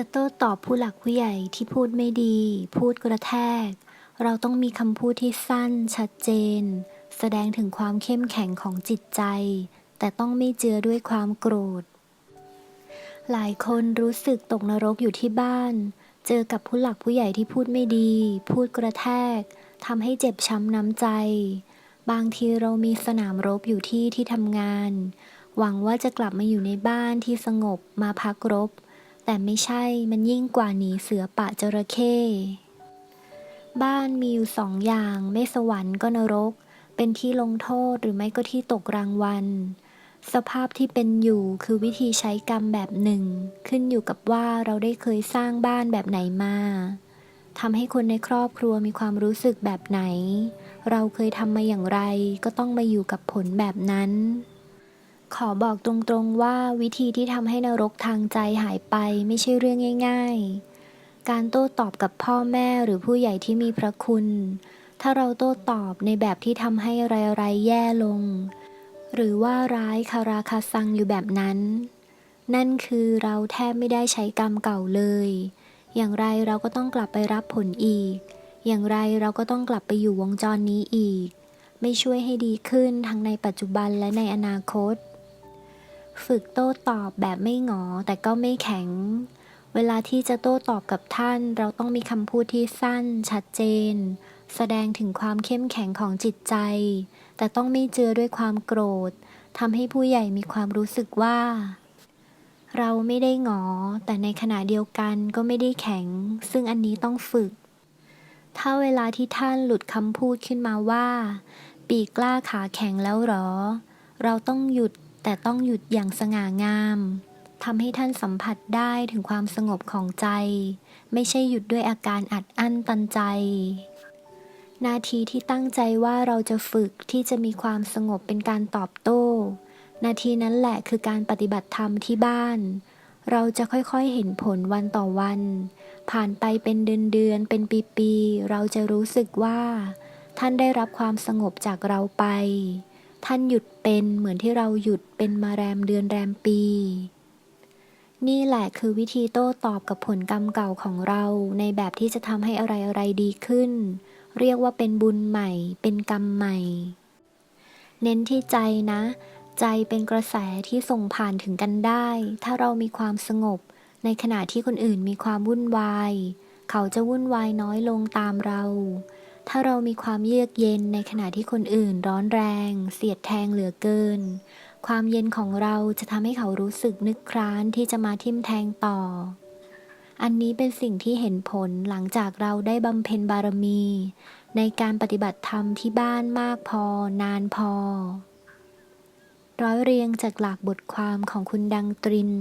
จะโต้ตอบผู้หลักผู้ใหญ่ที่พูดไม่ดี พูดกระแทก เราต้องมีคำพูดที่สั้น ชัดเจน แสดงถึงความเข้มแข็งของจิตใจ แต่ต้องไม่เจือด้วยความโกรธ หลายคนรู้สึกตกนรกอยู่ที่บ้าน เจอกับผู้หลักผู้ใหญ่ที่พูดไม่ดี พูดกระแทกทำให้เจ็บช้ำน้ำใจ บางทีเรามีสนามรบอยู่ที่ที่ทำงาน หวังว่าจะกลับมาอยู่ในบ้านที่สงบมาพักรบ แต่ไม่ใช่มันยิ่งกว่าหนีเสือปะจระเข้บ้านมีอยู่สองอย่างไม่สวรรค์ก็นรก เป็นที่ลงโทษหรือไม่ก็ที่ตกรางวัล สภาพที่เป็นอยู่คือวิธีใช้กรรมแบบหนึ่ง ขึ้นอยู่กับว่าเราได้เคยสร้างบ้านแบบไหนมาทำให้คนในครอบครัวมีความรู้สึกแบบไหน เราเคยทำมาอย่างไรก็ต้องมาอยู่กับผลแบบนั้น ขอบอกตรงๆว่าวิธีที่ทำให้นรกทางใจหายไปไม่ใช่เรื่องง่าย ๆ การโต้ตอบกับพ่อแม่หรือผู้ใหญ่ที่มีพระคุณ ถ้าเราโต้ตอบในแบบที่ทำให้อะไรๆแย่ลง หรือว่าร้ายคาราคาซังอยู่แบบนั้น นั่นคือเราแทบไม่ได้ใช้กรรมเก่าเลย อย่างไรเราก็ต้องกลับไปรับผลอีก อย่างไรเราก็ต้องกลับไปอยู่วงจรนี้อีก ไม่ช่วยให้ดีขึ้นทั้งในปัจจุบันและในอนาคต ฝึกโต้ตอบแบบไม่งอ แต่ก็ไม่แข็ง เวลาที่จะโต้ตอบกับท่าน เราต้องมีคำพูดที่สั้น ชัดเจน แสดงถึงความเข้มแข็งของจิตใจ แต่ต้องไม่เจือด้วยความโกรธทำให้ผู้ใหญ่มีความรู้สึกว่า เราไม่ได้งอ แต่ในขณะเดียวกันก็ไม่ได้แข็ง ซึ่งอันนี้ต้องฝึก ถ้าเวลาที่ท่านหลุดคำพูดขึ้นมาว่า ปีกกล้าขาแข็งแล้วหรอ เราต้องหยุด แต่ต้องหยุดอย่างสง่างามทำให้ท่านสัมผัสได้ถึงความสงบของใจ ไม่ใช่หยุดด้วยอาการอัดอั้นตันใจ นาทีที่ตั้งใจว่าเราจะฝึกที่จะมีความสงบเป็นการตอบโต้ นาทีนั้นแหละคือการปฏิบัติธรรมที่บ้าน เราจะค่อยๆเห็นผลวันต่อวัน ผ่านไปเป็นเดือนๆเป็นปีๆเราจะรู้สึกว่า ท่านได้รับความสงบจากเราไป ท่านหยุดเป็นเหมือนที่เราหยุดเป็นมาแรมเดือนแรมปี นี่แหละคือวิธีโต้ตอบกับผลกรรมเก่าของเราในแบบที่จะทำให้อะไรอะไรๆดีขึ้น เรียกว่าเป็นบุญใหม่ เป็นกรรมใหม่ เน้นที่ใจนะ ใจเป็นกระแสที่ส่งผ่านถึงกันได้ ถ้าเรามีความสงบ ในขณะที่คนอื่นมีความวุ่นวาย เขาจะวุ่นวายน้อยลงตามเรา ถ้าเรามีความเยือกเย็นในขณะที่คนอื่นร้อนแรง เสียดแทงเหลือเกิน ความเย็นของเราจะทำให้เขารู้สึกนึกคร้านที่จะมาทิ่มแทงต่อ อันนี้เป็นสิ่งที่เห็นผลหลังจากเราได้บำเพ็ญบารมี ในการปฏิบัติธรรมที่บ้านมากพอ นานพอ ร้อยเรียงจากหลักบทความของคุณดังตริน